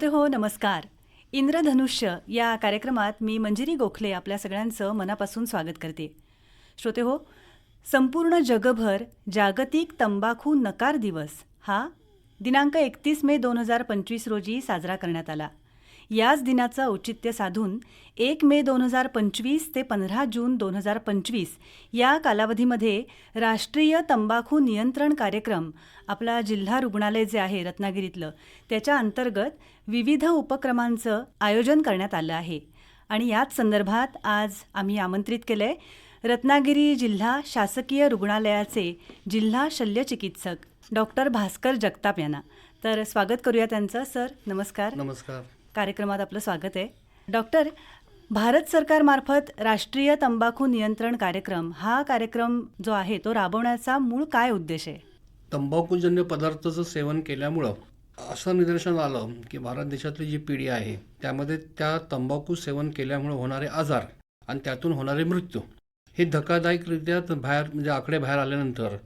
श्रोते हो नमस्कार. इंद्रधनुष्य या कार्यक्रमात मी मंजिरी गोखले आपल्या सगळ्यांचं मनापासून स्वागत करते. श्रोते हो संपूर्ण जगभर जागतिक तंबाखू नकार दिवस हा दिनांक एकतीस मे दोन हजार पंचवीस रोजी साजरा करण्यात आला. याच दिनाचं औचित्य साधून एक मे दोन हजार पंचवीस ते पंधरा जून दोन हजार पंचवीस या कालावधीमध्ये राष्ट्रीय तंबाखू नियंत्रण कार्यक्रम आपला जिल्हा रुग्णालय जे आहे रत्नागिरीतलं त्याच्या अंतर्गत विविध उपक्रमांचं आयोजन करण्यात आलं आहे. आणि याच संदर्भात आज आम्ही आमंत्रित केलं आहे रत्नागिरी जिल्हा शासकीय रुग्णालयाचे जिल्हा शल्यचिकित्सक डॉक्टर भास्कर जगताप यांना. तर स्वागत करूया त्यांचं. सर नमस्कार. नमस्कार. कार्यक्रमात आपलं स्वागत आहे. डॉक्टर भारत सरकारमार्फत राष्ट्रीय तंबाखू नियंत्रण कार्यक्रम हा कार्यक्रम जो आहे तो राबवण्याचा मूळ काय उद्देश आहे? तंबाखूजन्य पदार्थाचं सेवन केल्यामुळं असं निदर्शन आलं की भारत देशातली जी पिढी आहे त्यामध्ये त्या तंबाखू सेवन केल्यामुळे होणारे आजार आणि त्यातून होणारे मृत्यू हे धक्कादायकरित्या बाहेर म्हणजे आकडे बाहेर आल्यानंतर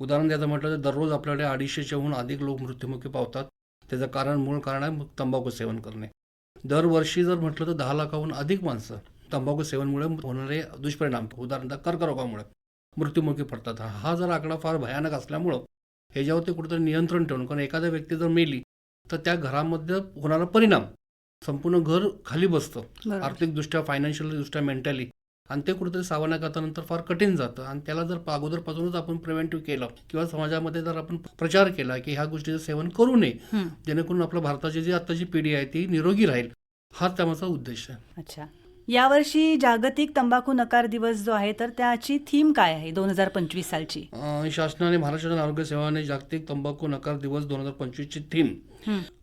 उदाहरण द्यायचं म्हटलं तर दररोज आपल्याकडे अडीचशेच्याहून अधिक लोक मृत्युमुखी पावतात. त्याचं कारण मूळ कारण आहे मग तंबाखू सेवन करणे. दरवर्षी जर म्हटलं तर दहा लाखाहून अधिक माणसं तंबाखू सेवनमुळे होणारे दुष्परिणाम उदाहरणतः कर्करोगामुळे मृत्युमुखी पडतात. हा जर आकडा फार भयानक असल्यामुळं ह्याच्यावरती कुठेतरी नियंत्रण ठेवून कारण एखाद्या व्यक्ती जर मेली तर त्या घरामध्ये होणारा परिणाम संपूर्ण घर खाली बसतं. आर्थिकदृष्ट्या फायनान्शियल दृष्ट्या मेंटली आणि ते कुठेतरी सावरण्याकरता नंतर फार कठीण जातं. आणि त्याला जर अगोदरपासूनच आपण प्रिव्हेंटिव्ह केलं किंवा समाजामध्ये जर आपण प्रचार केला की ह्या गोष्टीचं सेवन करू नये जेणेकरून आपल्या भारताची जी आत्ताची पिढी आहे ती निरोगी राहील. हा त्यामागचा उद्देश आहे. अच्छा. यावर्षी जागतिक तंबाखू नकार दिवस जो आहे तर त्याची थीम काय आहे दोन हजार पंचवीस सालची? अं, शासनाने महाराष्ट्र आरोग्य सेवाने जागतिक तंबाखू नकार दिवस दोन हजार पंचवीसची थीम.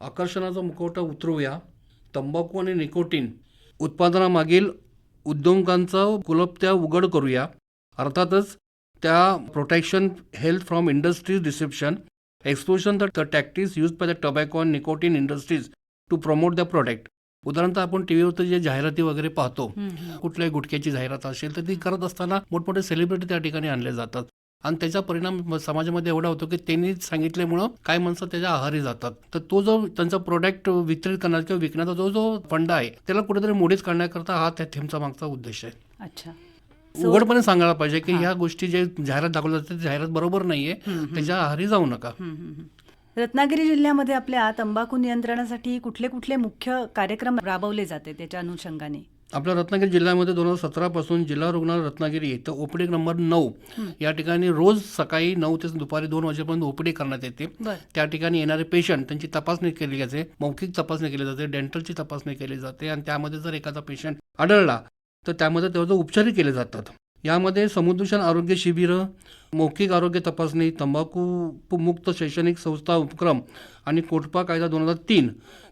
आकर्षणाचा मुखवटा उतरवूया. तंबाखू आणि निकोटीन उत्पादनामागील उद्योगांचा कुलपत्या उघड करूया. अर्थातच त्या protection health from industries deception exposing the tactics use by the tobacco and nicotine industries to promote the product उदाहरणतः आपण टी व्हीवरती जे जाहिराती वगैरे पाहतो. कुठल्याही गुटख्याची जाहिरात असेल तर ती करत असताना मोठमोठे सेलिब्रिटी त्या ठिकाणी आणले जातात. आणि त्याचा परिणाम समाजामध्ये एवढा होतो की त्यांनी सांगितल्यामुळं काय माणसं त्याच्या आहारी जातात तर तो जो त्यांचा प्रोडक्ट वितरित करण्याचा किंवा विकण्याचा जो जो फंड आहे त्याला कुठेतरी मोडीच करण्याकरता हा त्या थीमचा मागचा उद्देश आहे अच्छा उघडपणे सांगायला पाहिजे की. ह्या गोष्टी जे जाहिरात दाखवल्या जातात ती जाहिरात बरोबर नाहीये. त्याच्या आहारी जाऊ नका. रत्नागिरी जिल्ह्यामध्ये आपल्या तंबाखू नियंत्रणासाठी कुठले कुठले मुख्य कार्यक्रम राबवले जाते त्याच्या अनुषंगाने आपल्या रत्नागिरी जिल्ह्यामध्ये दोन हजार सतरा पासून जिल्हा रुग्णालय रत्नागिरी इथं ओपीडी नंबर नऊ या ठिकाणी रोज सकाळी नऊ ते दुपारी दोन वाजेपर्यंत ओपीडी करण्यात येते. त्या ठिकाणी येणारे पेशंट त्यांची तपासणी केली जाते मौखिक तपासणी केली जाते डेंटलची तपासणी केली जाते आणि त्यामध्ये जर एखादा पेशंट आढळला तर त्यामध्ये त्याचे उपचारही केले जातात. यामध्ये समुद्रदूषण आरोग्य शिबिरं मौखिक आरोग्य तपासणी तंबाखू मुक्त शैक्षणिक संस्था उपक्रम आणि कोटपा कायदा दोन हजार तीन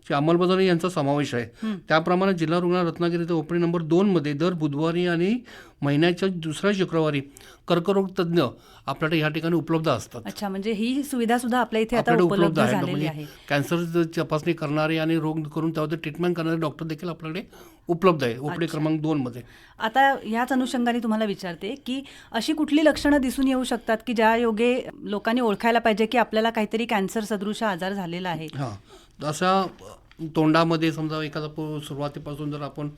ची अंमलबजावणी यांचा समावेश आहे. त्याप्रमाणे जिल्हा रुग्णालय रत्नागिरी इथं ओपीडी नंबर दोनमध्ये दर बुधवारी आणि महिन्याच्या दुसऱ्या शुक्रवारी कर्करोग तज्ज्ञ आपल्याकडे ह्या ठिकाणी उपलब्ध असतात अच्छा म्हणजे ही सुविधा सुद्धा आपल्या इथे आपल्याकडे उपलब्ध आहे. म्हणजे आहे कॅन्सर तपासणी करणारे आणि रोग करून त्यावर ट्रीटमेंट करणारे डॉक्टर देखील आपल्याकडे उपलब्ध आहे. ओपडी. क्रमांक दोन मध्ये. आता ह्याच अनुषंगाने तुम्हाला विचारते की अशी कुठली लक्षणं दिसून येऊ शकतात की ज्या योगे लोकांनी ओळखायला पाहिजे की आपल्याला काहीतरी कॅन्सर सदृश आजार झालेला आहे? हा. अशा अ, तोंडामध्ये समजा एखादा सुरुवातीपासून जर आपण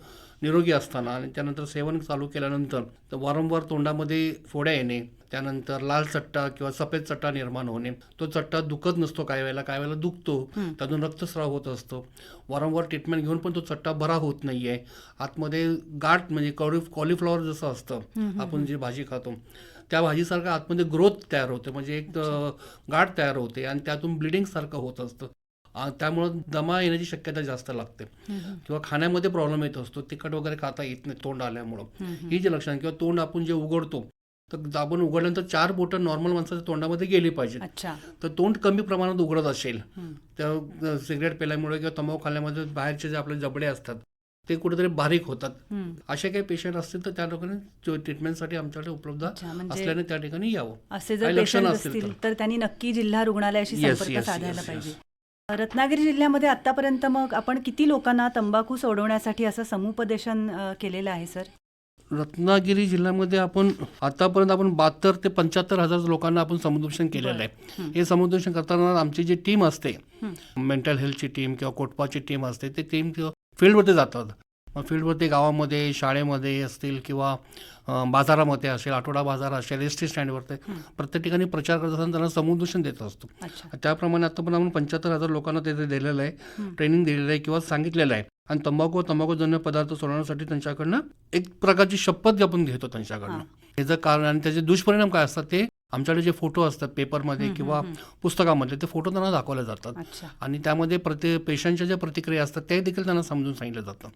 निरोगी असताना आणि त्यानंतर सेवन चालू केल्यानंतर तर वारंवार तोंडामध्ये फोड्या येणे त्यानंतर लाल चट्टा किंवा सफेद चट्टा निर्माण होणे. तो चट्टा दुखत नसतो काही वेळेला काही वेळेला दुखतो. त्यातून रक्तस्राव होत असतो. वारंवार ट्रीटमेंट घेऊन पण तो चट्टा बरा होत नाहीये. आतमध्ये गाठ म्हणजे कॉली कॉलीफ्लॉवर जसं असतं आपण जी भाजी खातो त्या भाजीसारखं आतमध्ये ग्रोथ तयार होते. म्हणजे एक गाठ तयार होते आणि त्यातून ब्लिडिंग सारखं होत असतं. त्यामुळं दमा येण्याची शक्यता जास्त लागते. किंवा खाण्यामध्ये प्रॉब्लेम येत असतो तिखट वगैरे खाता येत नाही तोंड आल्यामुळं. हं, जी लक्षणं किंवा तोंड आपण जे उघडतो तर आपण उघडल्यानंतर चार बोटं नॉर्मल माणसाच्या तोंडामध्ये गेली अच्छा. तर तोंड कमी प्रमाणात उघडत असेल. त्या सिगरेट पेल्यामुळे किंवा तंबाखू खाल्ल्यामध्ये बाहेरचे जे आपले जबडे असतात ते कुठेतरी बारीक होतात. असे काही पेशंट असतील तर त्या लोकांनी ट्रीटमेंटसाठी आमच्याकडे उपलब्ध म्हणजे असल्याने त्या ठिकाणी यावं. असे जर लक्षणं पेशंट असतील तर. तर त्यांनी नक्की जिल्हा रुग्णालयाशी संपर्क साधायला पाहिजे. रत्नागिरी जिल्ह्यामध्ये आतापर्यंत मग आपण किती लोकांना तंबाखू सोडवण्यासाठी असं समुपदेशन केलेलं आहे सर? रत्नागिरी जिल्ह्यामध्ये आपण आतापर्यंत आपण बहात्तर ते पंच्याहत्तर हजार लोकांना आपण समुपदेशन केलेलं आहे. हे. समुपदेशन करताना आमची जी टीम असते मेंटल हेल्थची टीम किंवा कोटपाची टीम असते ते टीम फील्डवरती जातात. मग फील्डवरती गावामध्ये शाळेमध्ये असतील किंवा बाजारामध्ये असेल आठवडा बाजार असेल एस टी स्टँडवरती प्रत्येक ठिकाणी प्रचार करत असताना त्यांना समुपदेशन देत असतो. त्याप्रमाणे आता पण आपण पंच्याहत्तर हजार लोकांना तिथे दिलेलं आहे ट्रेनिंग दिलेलं आहे किंवा सांगितलेलं आहे. आणि तंबाखू तंबाखूजन्य पदार्थ सोडवण्यासाठी त्यांच्याकडनं एक प्रकारची शपथ आपण घेतो त्यांच्याकडनं. याचं कारण आणि त्याचे दुष्परिणाम काय असतात ते आमच्याकडे जे फोटो असतात पेपरमध्ये किंवा पुस्तकामध्ये ते फोटो त्यांना दाखवले जातात. आणि त्यामध्ये प्रति पेशंटच्या ज्या प्रतिक्रिया असतात ते देखील त्यांना समजून सांगितलं जातं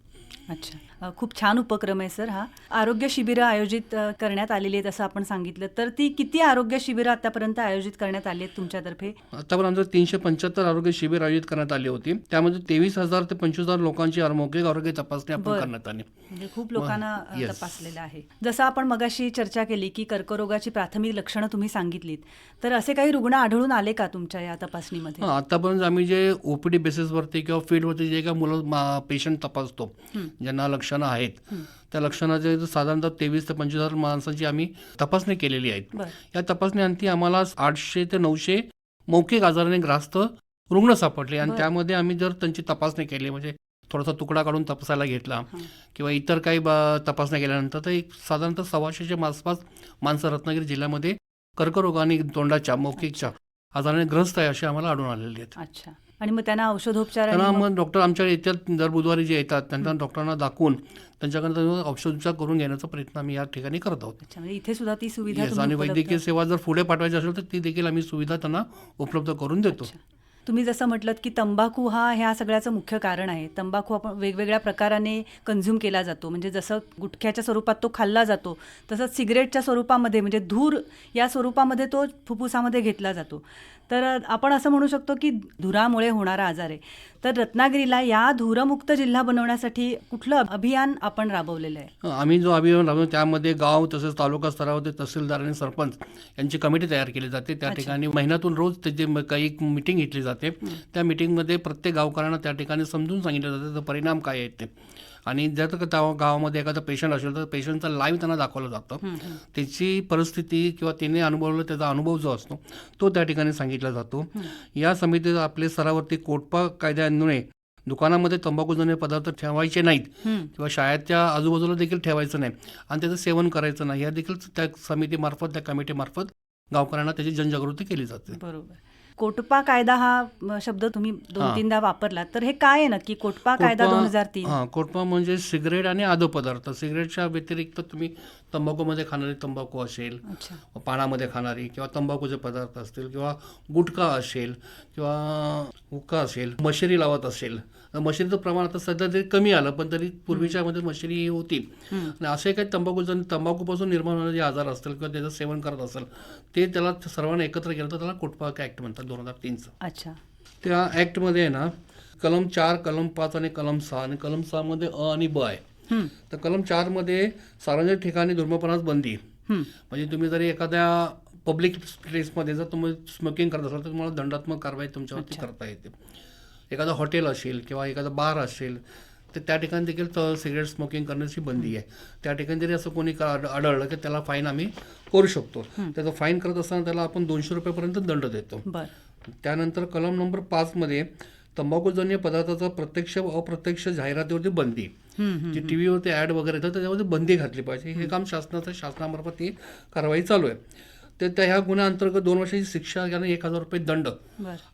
अच्छा. खूप छान उपक्रम आहे सर हा. आरोग्य शिबिरं आयोजित करण्यात आलेली आहेत असं आपण सांगितलं. तर ती किती आरोग्य शिबिरं आतापर्यंत आयोजित करण्यात आली आहेत तुमच्यातर्फे? आतापर्यंत तीनशे पंच्याहत्तर आरोग्य शिबिर आयोजित करण्यात आली होती. त्यामध्ये तेवीस हजार ते पंचवीस हजार लोकांची मौखिक आरोग्य तपासणी आपण. करण्यात आली. म्हणजे खूप लोकांना. तपासलेलं आहे. जसं आपण मगाशी चर्चा केली की कर्करोगाची प्राथमिक लक्षणं तुम्ही सांगितलीत. तर असे काही रुग्ण आढळून आले का तुमच्या या तपासणीमध्ये? आतापर्यंत आम्ही जे ओपीडी बेसिसवरती किंवा फील्डवरती जे काही मुलं पेशंट तपासतो ज्यांना लक्षणं आहेत. त्या लक्षणाचे साधारणतः तेवीस ते पंचवीस हजार माणसांची आम्ही तपासणी केलेली आहेत या तपासणीअंती आम्हाला आठशे ते नऊशे मौखिक आजाराने ग्रास्त रुग्ण सापडले आणि. त्यामध्ये आम्ही जर त्यांची तपासणी केली म्हणजे थोडासा तुकडा काढून तपासायला घेतला. किंवा इतर काही तपासण्या केल्यानंतर तर एक साधारणतः सव्वाशेच्या आसपास माणसं रत्नागिरी जिल्ह्यामध्ये कर्करोग आणि तोंडाच्या मौखिकच्या आजाराने ग्रस्त आहे असे आम्हाला आढळून आलेले आहेत. अच्छा. आणि मग त्यांना औषधोपचार त्यांना मग- डॉक्टर आमच्याकडे येतात दर बुधवारी जे येतात त्यांना डॉक्टरांना दाखवून त्यांच्याकडनं औषधोपचार करून घेण्याचा प्रयत्न आम्ही या ठिकाणी करत आहोत. म्हणजे इथे सुद्धा ती सुविधा आणि वैद्यकीय सेवा जर पुढे पाठवायची असेल तर ती देखील आम्ही सुविधा त्यांना उपलब्ध करून देतो. तुम्ही जसं म्हटलं की तंबाखू हा ह्या सगळ्याचं मुख्य कारण आहे. तंबाखू आपण वेगवेगळ्या प्रकाराने कन्झ्युम केला जातो. म्हणजे जसं गुटख्याच्या स्वरूपात तो खाल्ला जातो तसंच सिगरेटच्या स्वरूपामध्ये म्हणजे धूर या स्वरूपामध्ये तो फुफ्फुसामध्ये घेतला जातो. तर आपण असं म्हणू शकतो की धुरामुळे होणारा आजार आहे. तर रत्नागिरीला या धूरमुक्त जिल्हा बनवण्यासाठी कुठलं अभियान आपण राबवलेलं आहे? आम्ही जो अभियान राबवतो त्यामध्ये गाव तसेच तालुका स्तरावरती तहसीलदार आणि सरपंच यांची कमिटी तयार केली जाते. त्या ठिकाणी महिन्यातून रोज त्याची काही मिटिंग घेतली जाते. त्या मिटिंगमध्ये प्रत्येक गावकऱ्यांना त्या ठिकाणी समजून सांगितलं जातं. त्याचं परिणाम काय आहेत ते. आणि जर गावामध्ये एखादा पेशंट असेल तर पेशंटचा लाईव्ह त्यांना दाखवलं जातं. त्याची परिस्थिती किंवा त्याने अनुभवलेला त्याचा अनुभव जो असतो तो त्या ठिकाणी सांगितला जातो. या समितीत आपले स्तरावरती कोटपा कायद्यान्वये दुकानामध्ये तंबाखूजन्य पदार्थ ठेवायचे नाहीत किंवा शाळेच्या आजूबाजूला देखील ठेवायचं नाही आणि त्याचं सेवन करायचं नाही. या देखील त्या समितीमार्फत त्या कमिटीमार्फत गावकऱ्यांना त्याची जनजागृती केली जाते. बरोबर. कोटपा कायदा हा शब्द तुम्ही दोन. तीनदा वापरला तर हे काय आहे नक्की? कोटपा कायदा दोन हजार तीन. हां कोटपा म्हणजे सिगरेट आणि आदो पदार्थ. सिगरेटच्या व्यतिरिक्त तुम्ही तंबाखूमध्ये खाणारी तंबाखू असेल पानामध्ये खाणारी किंवा तंबाखूचे पदार्थ असतील किंवा गुटखा असेल किंवा हुक्का असेल मशिरी लावत असेल मशिरीचं प्रमाण आता सध्या तरी कमी आलं पण तरी पूर्वीच्या मध्ये मशिरी ही होती आणि असे काही तंबाखू जण तंबाखूपासून निर्माण होणारे जे आजार असतील किंवा त्याचं सेवन करत असेल ते त्याला सर्वांना एकत्र केलं तर त्याला कोटपा ॲक्ट म्हणतात दोन हजार तीनचं. अच्छा. त्या ॲक्टमध्ये आहे ना कलम चार कलम पाच आणि कलम सहा आणि कलम सहामध्ये अ आणि ब आहे. तर कलम चारमध्ये सार्वजनिक ठिकाणी धूम्रपानास बंदी. म्हणजे तुम्ही जरी एखाद्या पब्लिक प्लेसमध्ये जर तुम्ही स्मोकिंग करत असाल तर तुम्हाला दंडात्मक कारवाई तुमच्यावरती करता येते. एखादं हॉटेल असेल किंवा एखादं बार असेल तर त्या ठिकाणी देखील तर सिगरेट स्मोकिंग करण्याची बंदी आहे. त्या ठिकाणी जरी असं कोणी का- आढळलं की त्याला फाईन आम्ही करू शकतो. त्याचं फाईन करत असताना त्याला आपण दोनशे रुपयापर्यंत दंड देतो. त्यानंतर कलम नंबर पाचमध्ये तंबाखूजन्य पदार्थाचा प्रत्यक्ष व अप्रत्यक्ष जाहिरातीवरती बंदी. जी टी व्हीवरती ॲड वगैरे येतात त्याच्यामध्ये बंदी घातली पाहिजे. हे काम शासनाचं शासनामार्फत ही कारवाई चालू आहे. तर त्या ह्या गुन्ह्याअंतर्गत दोन वर्षाची शिक्षा आणि एक हजार रुपये दंड.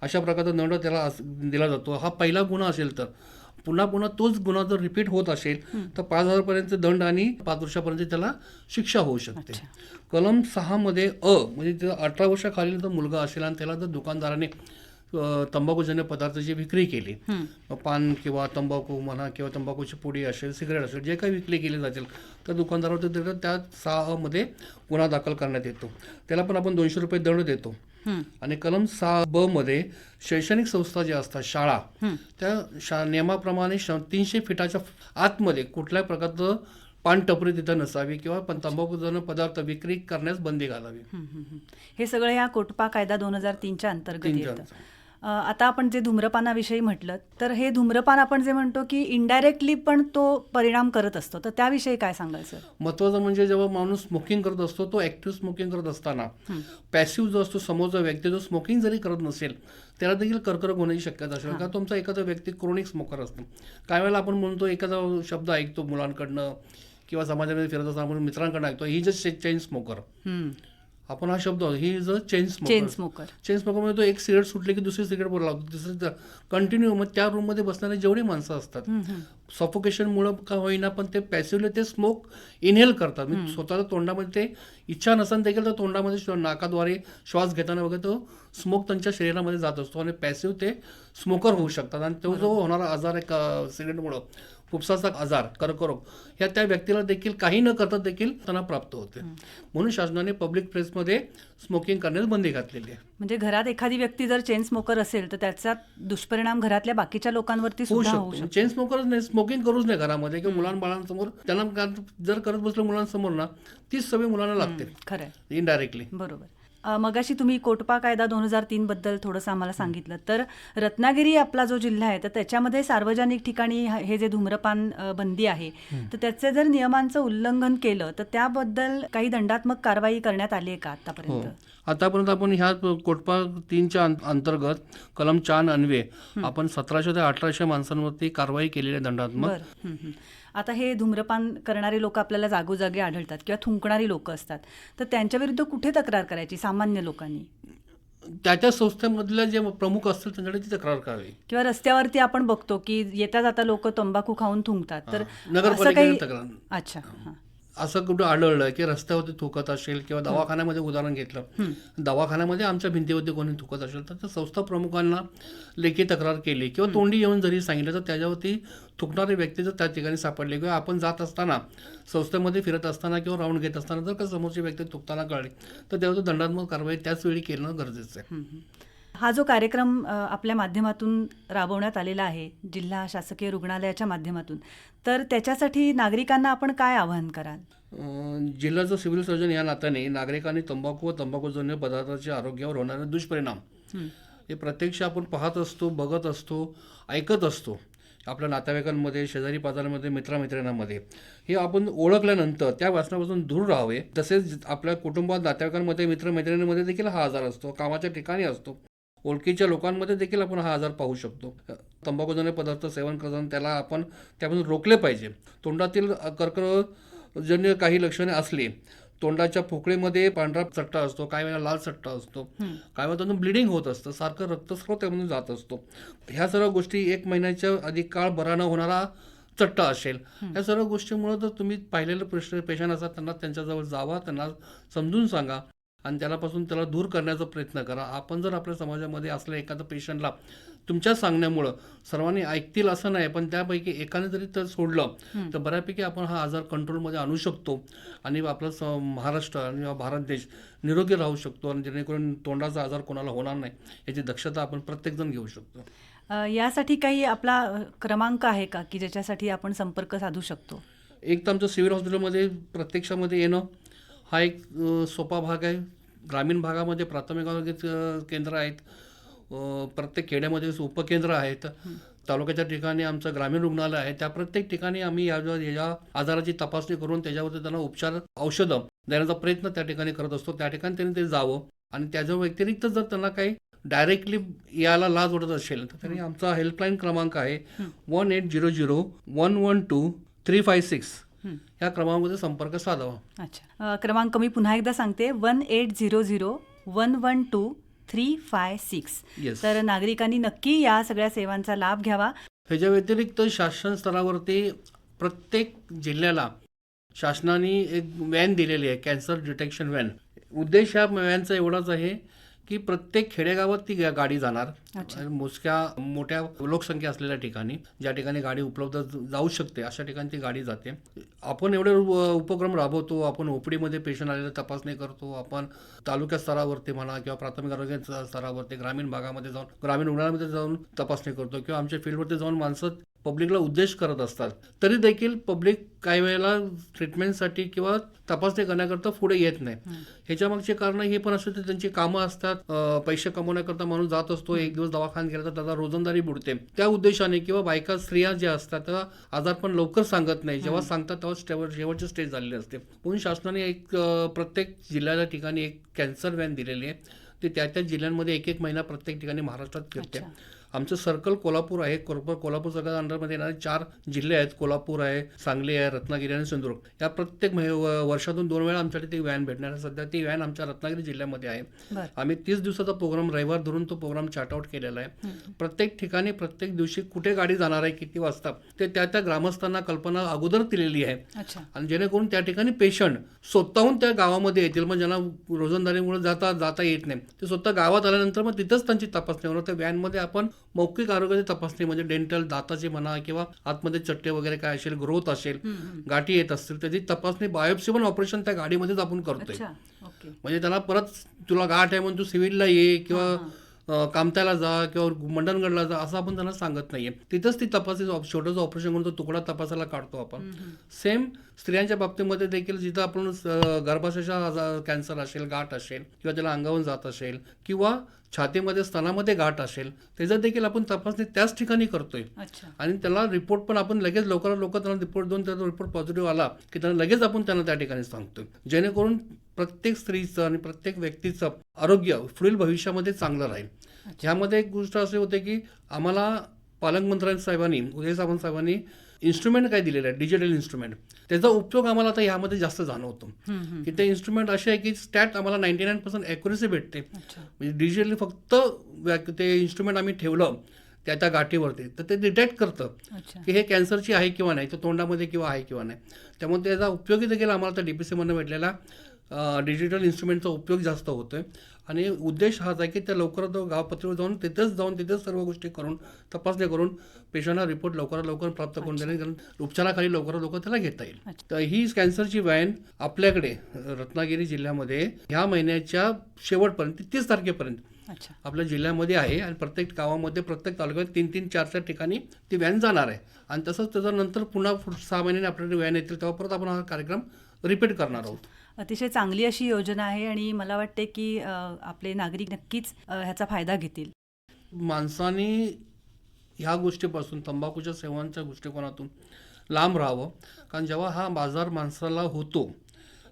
अशा प्रकारचा दंड त्याला दिला जातो. हा पहिला गुन्हा असेल तर. पुन्हा पुन्हा तोच गुन्हा जर रिपीट होत असेल तर पाच हजारपर्यंत दंड आणि पाच वर्षापर्यंत त्याला शिक्षा होऊ शकते. कलम सहामध्ये अ म्हणजे अठरा वर्षाखालील जर मुलगा असेल आणि त्याला जर दुकानदाराने तंबाखूजन्य पदार्थाची विक्री केली पान किंवा तंबाखू म्हणा किंवा तंबाखूची पुडी असेल सिगरेट असेल जे काही विकली गेली जातील तर दुकानदारावर त्या सहा मध्ये गुन्हा दाखल करण्यात येतो. त्याला पण आपण दोनशे रुपये दंड देतो. आणि कलम सहा ब मध्ये शैक्षणिक संस्था ज्या असतात शाळा. त्या शा नियमाप्रमाणे तीनशे फीटाच्या आतमध्ये कुठल्याही प्रकारचं पान टपरी तिथं नसावी किंवा पण तंबाखूजन्य पदार्थ विक्री करण्यास बंदी घालावी. हे सगळं या कोटपा कायदा दोन हजार तीनच्या अंतर्गत. आता आपण जे धूम्रपानाविषयी म्हटलं तर हे धूम्रपान आपण जे म्हणतो की इनडायरेक्टली पण तो परिणाम करत असतो. तर त्याविषयी काय सांगाल सर? महत्वाचं म्हणजे जेव्हा माणूस स्मोकिंग करत असतो तो ऍक्टिव्ह स्मोकिंग करत असताना पॅसिव्ह जो असतो समोरचा व्यक्ती जो स्मोकिंग जरी करत नसेल त्याला देखील कर्करोग होण्याची शक्यता असेल का तुमचा एखादा व्यक्ती क्रोनिक स्मोकर असतो. काही वेळेला आपण म्हणतो एखादा शब्द ऐकतो मुलांकडनं किंवा समाजामध्ये फिरत असताना आपण मित्रांकडनं ऐकतो ही जस्ट चेन स्मोकर आपण हा शब्द he is a chain chain smoker smoker chain स्मोकरमध्ये तो एक सिगरेट सुटली की दुसरी सिगरेट बोला लागतो. तिसरी कंटिन्यू मग त्या रूममध्ये बसणारे जेवढी माणसं असतात सफोकेशनमुळं का होईना पण ते पॅसिव्हली ते स्मोक इनहेल करतात. म्हणजे स्वतःच्या तोंडामध्ये ते इच्छा नसन देखील तर तोंडामध्ये नाकाद्वारे श्वास घेताना वगैरे तो स्मोक त्यांच्या शरीरामध्ये जात असतो आणि पॅसिव्ह ते स्मोकर होऊ शकतात. आणि तो जो होणारा आजार आहे सिगरेटमुळं फुफ्साचा आजार कर्करोग ह्या त्या व्यक्तीला देखील काही न करता देखील त्यांना प्राप्त होते. म्हणून शासनाने पब्लिक प्लेसमध्ये स्मोकिंग करण्यास बंदी घातलेली आहे. म्हणजे घरात एखादी व्यक्ती जर चेन स्मोकर असेल तर त्याचा दुष्परिणाम घरातल्या बाकीच्या लोकांवरती होऊ शकतो. चेन स्मोकरच नाही स्मोकिंग करूच नाही घरामध्ये. किंवा मुलां बाळांसमोर त्यांना जर करत बसलं मुलांसमोर ना तीच सवय मुलांना लागते. खरंय. इनडायरेक्टली बरोबर. मगाशी तुम्ही कोटपा कायदा दोन हजार तीन बद्दल थोडंसं आम्हाला सांगितलं. तर रत्नागिरी आपला जो जिल्हा आहे तर त्याच्यामध्ये सार्वजनिक ठिकाणी ह- जे धूम्रपान बंदी आहे तर त्याचे जर नियमांचं उल्लंघन केलं तर त्याबद्दल काही दंडात्मक कारवाई करण्यात आली आहे का हो. आतापर्यंत आतापर्यंत आपण ह्या कोटपा तीनच्या अंतर्गत कलम चार अन्वे आपण सतराशे ते अठराशे माणसांवरती कारवाई केलेली आहे दंडात्मक. आता हे धूम्रपान करणारे लोक आपल्याला जागोजागी आढळतात किंवा थुंकणारी लोक असतात. तर त्यांच्या विरुद्ध कुठे तक्रार करायची सामान्य लोकांनी? त्या त्या संस्थेमधल्या जे प्रमुख असतील त्यांच्याकडे ती तक्रार करावी. किंवा रस्त्यावरती आपण बघतो की येता जाता लोक तंबाखू खाऊन थुंकतात. तर असं नगरपालिकेने काही तक्रार अच्छा हां. असं कुठं आढळलं की रस्त्यावरती थुकत असेल किंवा दवाखान्यामध्ये उदाहरण घेतलं. दवाखान्यामध्ये आमच्या भिंतीवरती कोणी थुकत असेल तर त्या संस्था प्रमुखांना लेखी तक्रार केली किंवा तोंडी येऊन जरी सांगितलं तर त्याच्यावरती थुकणारे व्यक्ती जर त्या ठिकाणी सापडले किंवा आपण जात असताना संस्थेमध्ये फिरत असताना किंवा राऊंड घेत असताना जर का समोरची व्यक्ती थुकताना कळली तर त्यावर दंडात्मक कारवाई त्याच वेळी करणं गरजेचं आहे. हं, जो कार्यक्रम आपल्या माध्यमातून राबवण्यात आलेला आहे जिल्हा शासकीय रुग्णालयाच्या माध्यमातून तर त्याच्यासाठी नागरिकांना आपण काय आवाहन कराल? जिल्ह्याचं सिव्हिल सर्जन या नात्याने नागरिकांनी तंबाखू व तंबाखूजन्य पदार्थाच्या आरोग्यावर होणारे दुष्परिणाम हं. प्रत्यक्ष आपण पाहत असतो बघत असतो ऐकत असतो आपल्या नातेवाईकांमध्ये शेजारी पाजारामध्ये मित्रमैत्रिणींमध्ये हे आपण ओळखल्यानंतर त्या वासनापासून दूर राहावे. तसेच आपल्या कुटुंबात नातेवाईकांमध्ये मित्रमैत्रिणींमध्ये देखील हा आजार असतो कामाच्या ठिकाणी असतो. ओळखीच्या लोकांमध्ये देखील आपण हा आजार पाहू शकतो. तंबाखूजन्य पदार्थ सेवन करताना त्याला आपण त्यापासून रोखले पाहिजे. तोंडातील कर्करोगजन्य काही लक्षणे असली तोंडाच्या पोकळीमध्ये पांढरा चट्टा असतो काही वेळेला लाल चट्टा असतो काही वेळा त्यातून ब्लिडिंग होत असतं सारखं रक्तस्राव त्यामधून जात असतो. ह्या सर्व गोष्टी एक महिन्याच्या अधिक काळ बरा न होणारा चट्टा असेल. या सर्व गोष्टीमुळे जर तुम्ही पाहिलेले प्रश्न पेशंट असतात त्यांना त्यांच्याजवळ जावा त्यांना समजून सांगा. आणि त्यालापासून त्याला दूर करण्याचा प्रयत्न करा. आपण जर आपल्या समाजामध्ये असल्या एखाद्या पेशंटला तुमच्या सांगण्यामुळं सर्वांनी ऐकतील असं नाही पण त्यापैकी एकाने जरी तर सोडलं तर बऱ्यापैकी आपण हा आजार कंट्रोलमध्ये आणू शकतो आणि आपलं महाराष्ट्र आणि भारत देश निरोगी राहू शकतो आणि जेणेकरून तोंडाचा आजार कोणाला होणार नाही याची दक्षता आपण प्रत्येकजण घेऊ शकतो. यासाठी काही आपला क्रमांक आहे का की ज्याच्यासाठी आपण संपर्क साधू शकतो? एक तर आमचं सिव्हिल हॉस्पिटलमध्ये प्रत्यक्षामध्ये येणं हा एक सोपा भाग आहे. ग्रामीण भागामध्ये प्राथमिक आरोग्य केंद्र आहेत. प्रत्येक खेड्यामध्ये उपकेंद्र आहेत. तालुक्याच्या ठिकाणी आमचं ग्रामीण रुग्णालय आहे. त्या प्रत्येक ठिकाणी आम्ही या या आजाराची तपासणी करून त्याच्यावरती त्यांना उपचार औषधं देण्याचा प्रयत्न त्या ठिकाणी करत असतो. त्या ठिकाणी त्यांनी ते जावं आणि त्याच्या व्यतिरिक्त जर त्यांना काही डायरेक्टली यायला लाज वाटत असेल तर त्यांनी आमचा हेल्पलाईन क्रमांक आहे one eight zero zero one one two three five six. हं. या क्रमांकामध्ये संपर्क साधावा. अच्छा. क्रमांक मी पुन्हा एकदा सांगते. One eight zero zero one one two three five six. तर नागरिकांनी नक्की या सगळ्या सेवांचा लाभ घ्यावा. ह्याच्या व्यतिरिक्त शासन स्तरावरती प्रत्येक जिल्ह्याला शासनाने एक व्हॅन दिलेली आहे कॅन्सर डिटेक्शन व्हॅन. उद्देश ह्या व्हॅनचा एवढाच आहे की प्रत्येक खेडेगावात ती गाडी जाणार. मोजक्या मोठ्या लोकसंख्या असलेल्या ठिकाणी ज्या ठिकाणी गाडी उपलब्ध जाऊ शकते अशा ठिकाणी ती गाडी जाते. आपण एवढे उपक्रम राबवतो आपण ओपडीमध्ये पेशंट आलेले तपासणी करतो आपण तालुका स्तरावरती म्हणा किंवा प्राथमिक आरोग्य स्त- स्तरावरती ग्रामीण भागामध्ये जाऊन ग्रामीण रुग्णालयामध्ये जाऊन तपासणी करतो किंवा आमच्या फील्डवरती जाऊन माणसं पब्लिकला उद्देश करत असतात. तरी देखील पब्लिक काही वेळेला ट्रीटमेंटसाठी किंवा तपासणी करण्याकरता पुढे येत नाही. ह्याच्या मागचे कारण हे पण असतं त्यांची कामं असतात. पैसे कमवण्याकरता माणूस जात असतो एक दिवस दवाखान्यात गेला तर त्याचा रोजंदारी बुडते. त्या उद्देशाने किंवा बायका स्त्रिया ज्या असतात त्या आजार पण लवकर सांगत नाही. जेव्हा सांगतात तेव्हा स्टेवर शेवटची स्टेज झालेली असते. म्हणून शासनाने एक प्रत्येक जिल्ह्याच्या ठिकाणी एक कॅन्सर व्हॅन दिलेली आहे. ती त्या त्या जिल्ह्यांमध्ये एक एक महिना प्रत्येक ठिकाणी महाराष्ट्रात फिरते. आमचं सर्कल कोल्हापूर आहे. कोल्हापूर कोल्हापूर सगळ्या अंडरमध्ये येणारे चार जिल्हे आहेत. कोल्हापूर आहे सांगली आहे रत्नागिरी आणि सिंधुदुर्ग. या प्रत्येक वर्षातून दोन वेळा आमच्याकडे ती व्हॅन भेटणार आहे. सध्या ती व्हॅन आमच्या रत्नागिरी जिल्ह्यामध्ये आहे. आम्ही तीस दिवसाचा प्रोग्राम रविवार धरून तो प्रोग्राम चार्ट आउट केलेला आहे. प्रत्येक ठिकाणी प्रत्येक दिवशी कुठे गाडी जाणार आहे किती वाजता ते त्या त्या ग्रामस्थांना कल्पना अगोदर दिलेली आहे. आणि जेणेकरून त्या ठिकाणी पेशंट स्वतःहून त्या गावामध्ये येतील. मग ज्यांना रोजंदारीमुळे जाता जाता येत नाही ते स्वतः गावात आल्यानंतर मग तिथंच त्यांची तपासणी होणार. त्या व्हॅनमध्ये आपण मौखिक आरोग्याची तपासणी म्हणजे डेंटल दाताची म्हणा किंवा आतमध्ये चट्टे वगैरे काय असेल ग्रोथ असेल गाठी येत असतील त्याची तपासणी बायोप्सी पण ऑपरेशन त्या गाडीमध्येच आपण करतोय. म्हणजे त्याला परत तुला गाठ आहे म्हणून तू सिव्हिलला ये किंवा कामत्याला जा किंवा मंडणगडला जा असं आपण त्यांना सांगत नाहीये. तिथंच ती तपासणी छोटंसं ऑपरेशन करून तो तुकडा तपासायला काढतो आपण. सेम स्त्रियांच्या बाबतीमध्ये देखील जिथं आपण गर्भाशयाचा कॅन्सर असेल गाठ असेल किंवा त्याला अंगावून जात असेल किंवा छातीमध्ये स्तनामध्ये गाठ असेल त्याचं देखील आपण तपासणी त्याच ठिकाणी करतोय. आणि त्याला रिपोर्ट पण आपण लगेच लवकरात लवकर त्यांना रिपोर्ट देऊन त्याचा रिपोर्ट पॉझिटिव्ह आला की त्यांना लगेच आपण त्यांना त्या ठिकाणी सांगतो जेणेकरून प्रत्येक स्त्रीचं आणि प्रत्येक व्यक्तीचं आरोग्य पुढील भविष्यामध्ये चांगलं राहील. ह्यामध्ये एक गोष्ट असे होते की आम्हाला पालकमंत्री साहेबांनी उदय सामंत साहेबांनी इन्स्ट्रुमेंट काय दिलेलं आहे? डिजिटल इन्स्ट्रुमेंट त्याचा उपयोग आम्हाला आता ह्यामध्ये जास्त जाणवतो. की ते इन्स्ट्रुमेंट असे आहे की स्टॅट आम्हाला नाईन्टी नाईन पर्सेंट ॲक्युरेसी भेटते म्हणजे डिजिटली फक्त ते इन्स्ट्रुमेंट आम्ही ठेवलं त्या त्या गाठीवरती तर ते डिटेक्ट करतं की हे कॅन्सरची आहे किंवा नाही तर तोंडामध्ये किंवा आहे किंवा नाही. त्यामुळे त्याचा उपयोगी देखील आम्हाला त्या डी पी सीमधनं भेटलेला डिजिटल इन्स्ट्रुमेंटचा उपयोग जास्त होतोय. आणि उद्देश हाच आहे की त्या लवकरात लवकर गाव पातळीवर जाऊन तिथेच जाऊन तिथेच सर्व गोष्टी करून तपासणी करून पेशंटला रिपोर्ट लवकरात लवकर प्राप्त करून देणे कारण उपचाराखाली लवकरात लवकर त्याला घेता येईल. तर ही कॅन्सरची व्हॅन आपल्याकडे रत्नागिरी जिल्ह्यामध्ये ह्या महिन्याच्या शेवटपर्यंत तीस तारखेपर्यंत आपल्या जिल्ह्यामध्ये आहे आणि प्रत्येक गावामध्ये प्रत्येक तालुक्यात तीन तीन चार चार ठिकाणी ती व्हॅन जाणार आहे. आणि तसंच त्याच्यानंतर पुन्हा सहा महिन्याने आपल्याकडे व्हॅन येतील तेव्हा परत आपण हा कार्यक्रम रिपीट करणार आहोत. अतिशय चांगली अशी योजना आहे आणि मला वाटते की आपले नागरिक नक्कीच ह्याचा फायदा घेतील. माणसाने ह्या गोष्टीपासून तंबाखूच्या सेवनाच्या दृष्टिकोनातून लांब राहावं. कारण जेव्हा हा बाजार माणसाला होतो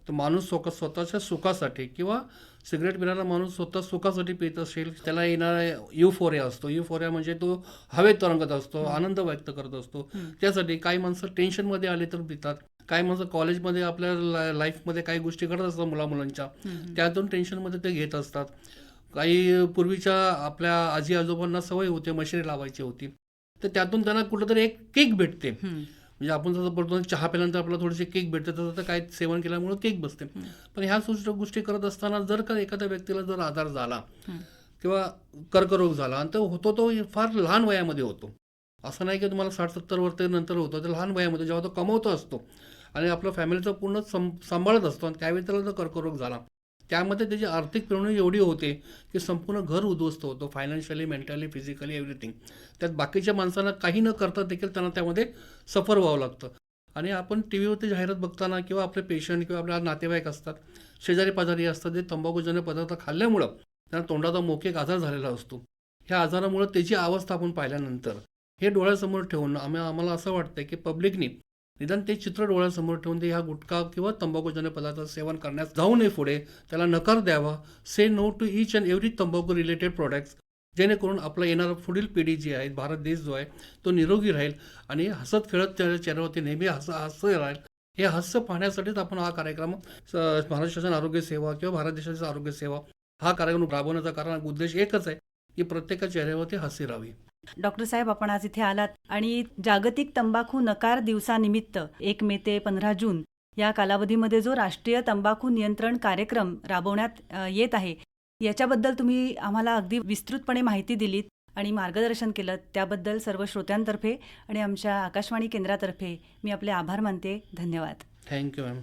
तर माणूस स्वतः स्वतःच्या सुखासाठी किंवा सिगरेट पिणारा माणूस स्वतः सुखासाठी पित असेल त्याला येणारा युफोरिया असतो. युफोरिया म्हणजे तो हवेत तरंगत असतो आनंद व्यक्त करत असतो. त्यासाठी काही माणसं टेन्शनमध्ये आले तर पितात. काही माणसं कॉलेजमध्ये आपल्या ला- लाईफमध्ये काही गोष्टी करत असतात मुला मुलांच्या त्यातून टेन्शनमध्ये ते घेत असतात. काही पूर्वीच्या आपल्या आजी आजोबांना सवय होते मशिनरी लावायची होती. तर त्यातून त्यांना कुठंतरी एक केक भेटते. म्हणजे आपण जसं बोलतो चहा प्याल्यानंतर आपल्याला थोडीशी केक भेटते तसं तर काय सेवन केल्यामुळे केक बसते. पण ह्या सुष्ट गोष्टी करत असताना जर का एखाद्या व्यक्तीला जर आधार झाला किंवा कर्करोग झाला आणि तो होतो तो फार लहान वयामध्ये होतो. असं नाही की तुम्हाला साठ सत्तर वर्ष नंतर होतो तर लहान वयामध्ये जेव्हा तो कमवतो असतो आणि आपलं फॅमिलीचं पूर्ण सं सांभाळत असतो आणि त्यावेळी त्याला जर कर्करोग झाला. त्यामध्ये त्याची आर्थिक पिळवणी एवढी होते की संपूर्ण घर उद्ध्वस्त होतो फायनान्शियली मेंटली फिजिकली एव्हरीथिंग त्यात बाकीच्या माणसांना काही न करता देखील त्यांना त्यामध्ये सफर व्हावं लागतं. आणि आपण टी व्हीवरती जाहिरात बघताना किंवा आपले पेशंट किंवा आपल्या नातेवाईक असतात शेजारी पाजारी असतात जे तंबाखूजन्य पदार्थ खाल्ल्यामुळं त्यांना तोंडाचा मोकेक आजार झालेला असतो. ह्या आजारामुळं त्याची अवस्था आपण पाहिल्यानंतर हे डोळ्यासमोर ठेवून आम्ही आम्हाला असं वाटतं की पब्लिकनी निदान ते चित्र डोळ्यासमोर ठेवून ते ह्या गुटखा किंवा तंबाखूजन्य पदार्थाचं सेवन करण्यास जाऊ नये पुढे त्याला नकार द्यावा. Say no to each and every तंबाखू रिलेटेड प्रोडक्ट्स जेणेकरून आपला येणारा पुढील पिढी जी आहे भारत देश जो आहे तो निरोगी राहील आणि हसत खेळत त्याच्या चेहऱ्यावरती नेहमी हस हास्य राहील. हे हास्य पाहण्यासाठीच आपण हा कार्यक्रम महाराष्ट्र शासन आरोग्य सेवा किंवा भारत देशाची आरोग्य सेवा हा कार्यक्रम राबवण्याचा कारण उद्देश एकच आहे की प्रत्येकाच्या चेहऱ्यावरती हसी राहावी. डॉक्टर साहेब आपण आज इथे आलात आणि जागतिक तंबाखू नकार दिवसानिमित्त एक मे ते पंधरा जून या कालावधीमध्ये जो राष्ट्रीय तंबाखू नियंत्रण कार्यक्रम राबवण्यात येत आहे याच्याबद्दल तुम्ही आम्हाला अगदी विस्तृतपणे माहिती दिलीत आणि मार्गदर्शन केलं. त्याबद्दल सर्व श्रोत्यांतर्फे आणि आमच्या आकाशवाणी केंद्रातर्फे मी आपले आभार मानते. धन्यवाद. Thank you ma'am.